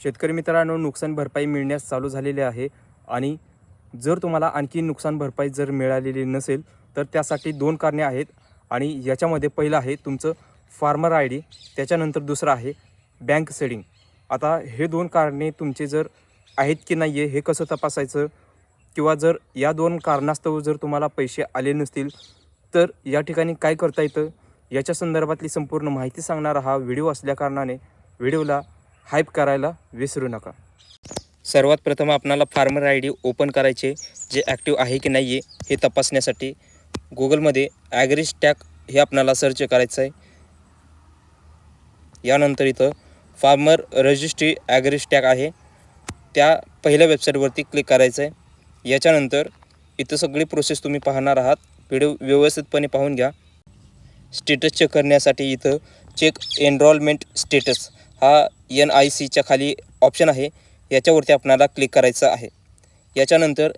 शेतकरी मित्रांनो नुकसान भरपाई मिळण्यास चालू झालेली आहे आणि जर तुम्हाला आणखी नुकसान भरपाई जर मिळालेली नसेल तर त्यासाठी दोन कारणे आहेत आणि याच्यामध्ये पहिलं आहे तुमचं फार्मर आय डी त्याच्यानंतर दुसरं आहे बँक सेडिंग. आता हे दोन कारणे तुमचे जर आहेत की नाही आहे हे कसं तपासायचं? किंवा जर या दोन कारणास्तव जर तुम्हाला पैसे आले नसतील तर या ठिकाणी काय करता येतं? याच्या संदर्भातली संपूर्ण माहिती सांगणारा हा व्हिडिओ असल्याकारणाने व्हिडिओला हाईप करायला विसरू नका. सर्वात प्रथम आपणाला फार्मर आय डी ओपन करायचे जे ॲक्टिव्ह आहे की नाही आहे हे तपासण्यासाठी गुगलमध्ये ॲग्रिस्टॅक हे आपणाला सर्च करायचं आहे. यानंतर इथं फार्मर रजिस्ट्री ॲग्रिस्टॅक आहे. त्या पहिल्या वेबसाईटवरती क्लिक करायचं आहे. याच्यानंतर इथं सगळी प्रोसेस तुम्ही पाहणार आहात. व्हिडिओ व्यवस्थितपणे पाहून घ्या. स्टेटस चेक करण्यासाठी इथं चेक एनरॉलमेंट स्टेटस हा एन आय सीच्या खाली ऑप्शन आहे. याच्यावरती आपणाला क्लिक करायचं आहे. याच्यानंतर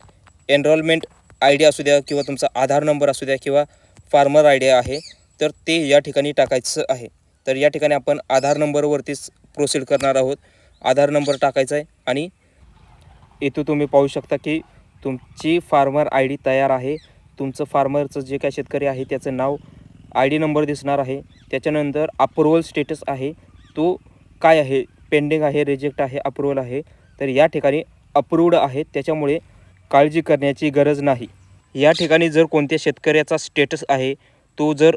एनरोलमेंट आय डी असू द्या किंवा तुमचा आधार नंबर असू द्या किंवा फार्मर आय डी आहे तर ते या ठिकाणी टाकायचं आहे. तर या ठिकाणी आपण आधार नंबरवरतीच प्रोसीड करणार आहोत. आधार नंबर टाकायचा आहे आणि इथं तुम्ही पाहू शकता की तुमची फार्मर आय डी तयार आहे. तुमचं फार्मरचं जे काय शेतकरी आहे त्याचं नाव आय डी नंबर दिसणार आहे. त्याच्यानंतर अप्रुव्हल स्टेटस आहे. तो काय आहे? पेंडिंग आहे रिजेक्ट आहे अप्रुव्हल आहे. तर या ठिकाणी अप्रूव्ड आहे. त्याच्यामुळे काळजी करण्याची गरज नाही. या ठिकाणी जर कोणत्या शेतकऱ्याचा स्टेटस आहे तो जर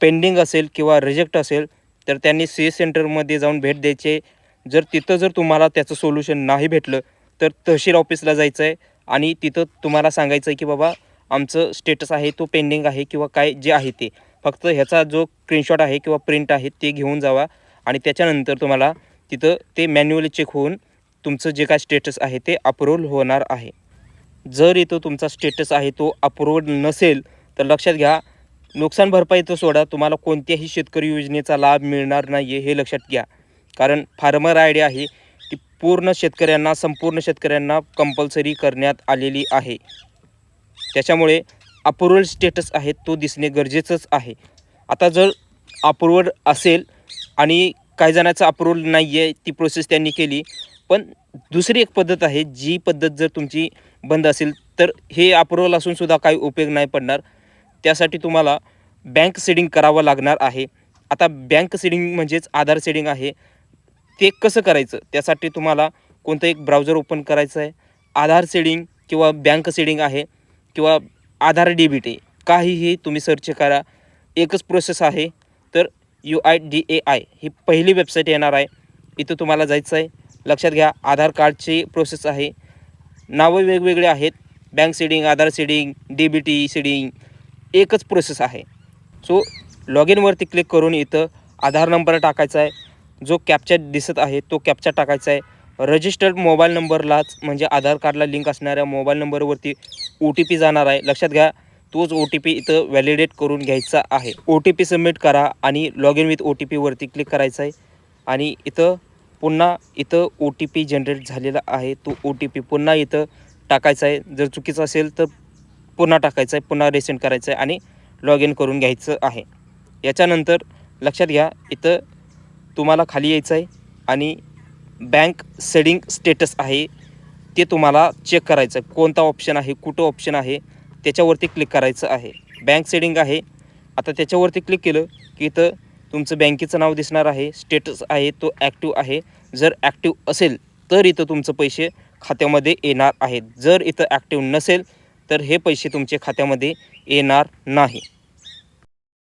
पेंडिंग असेल किंवा रिजेक्ट असेल तर त्यांनी सी एस सेंटरमध्ये जाऊन भेट द्यायचे. जर तिथं जर तुम्हाला त्याचं सोल्युशन नाही भेटलं तर तहसील ऑफिसला जायचं आहे आणि तिथं तुम्हाला सांगायचं आहे की बाबा आमचं स्टेटस आहे तो पेंडिंग आहे किंवा काय जे आहे ते. फक्त ह्याचा जो स्क्रीनशॉट आहे किंवा प्रिंट आहे ते घेऊन जावा. आणि त्याच्यानंतर तुम्हाला तिथं ते मॅन्युअली चेक होऊन तुमचं जे काय स्टेटस आहे ते अप्रूव्हल होणार आहे. जर इथं तुमचा स्टेटस आहे तो अप्रूव्हड नसेल तर लक्षात घ्या नुकसान भरपाईचं सोडा तुम्हाला कोणत्याही शेतकरी योजनेचा लाभ मिळणार नाही आहे हे लक्षात घ्या. कारण फार्मर आय डी आहे ती पूर्ण शेतकऱ्यांना संपूर्ण शेतकऱ्यांना कंपल्सरी करण्यात आलेली आहे. त्याच्यामुळे अप्रुवल स्टेटस आहे तो दिसणे गरजेचंच आहे. आता जर अप्रुव्हड असेल आणि काही जणांचं अप्रूव्हल नाही आहे ती प्रोसेस त्यांनी केली. पण दुसरी एक पद्धत आहे जी पद्धत जर तुमची बंद असेल तर हे अप्रुव्हल असूनसुद्धा काही उपयोग नाही पडणार. त्यासाठी तुम्हाला बँक सेडिंग करावं लागणार आहे. आता बँक सेडिंग म्हणजेच आधार सेडिंग आहे. ते कसं करायचं? त्यासाठी तुम्हाला कोणतं एक ब्राउझर ओपन करायचं आहे. आधार सेडिंग किंवा बँक सेडिंग आहे किंवा आधार डी बी टी काहीही तुम्ही सर्च करा. एकच प्रोसेस आहे. U I D A I ही पहिली वेबसाईट येणार आहे. इथं तुम्हाला जायचं आहे लक्षात घ्या आधार कार्डची प्रोसेस आहे. नावं वेगवेगळे आहेत. Bank seeding Aadhaar seeding D B T seeding एकच प्रोसेस आहे. सो लॉग इनवरती क्लिक करून इथं आधार नंबर टाकायचा आहे. जो कॅप्चा दिसत आहे तो कॅप्चा टाकायचा आहे. रजिस्टर्ड मोबाईल नंबरलाच म्हणजे आधार कार्डला लिंक असणाऱ्या मोबाईल नंबरवरती ओ टी पी जाणार आहे. लक्षात घ्या तोच ओ टी पी इथं व्हॅलिडेट करून घ्यायचा आहे. ओ टी पी सबमिट करा आणि log in with O T पीवरती click करायचं आहे. आणि इथं पुन्हा इथं ओ टी पी जनरेट झालेला आहे. तो ओ टी पी पुन्हा इथं टाकायचा आहे. जर चुकीचं असेल तर पुन्हा टाकायचं आहे. पुन्हा रिसेंड करायचं आहे आणि लॉग इन करून घ्यायचं आहे. याच्यानंतर लक्षात घ्या इथं तुम्हाला खाली यायचं आहे आणि बँक सेडिंग स्टेटस आहे. ते तुम्हाला चेक करायचं आहे. कोणता ऑप्शन आहे? कुठं ऑप्शन आहे? त्याच्यावरती क्लिक करायचं आहे. बँक सेडिंग आहे. आता त्याच्यावरती क्लिक केलं की इथं तुमचं बँकेचं नाव दिसणार आहे. स्टेटस आहे तो ॲक्टिव्ह आहे. जर ॲक्टिव्ह असेल तर इथं तुमचं पैसे खात्यामध्ये येणार आहेत. जर इथं ॲक्टिव्ह नसेल तर हे पैसे तुमचे खात्यामध्ये येणार नाही.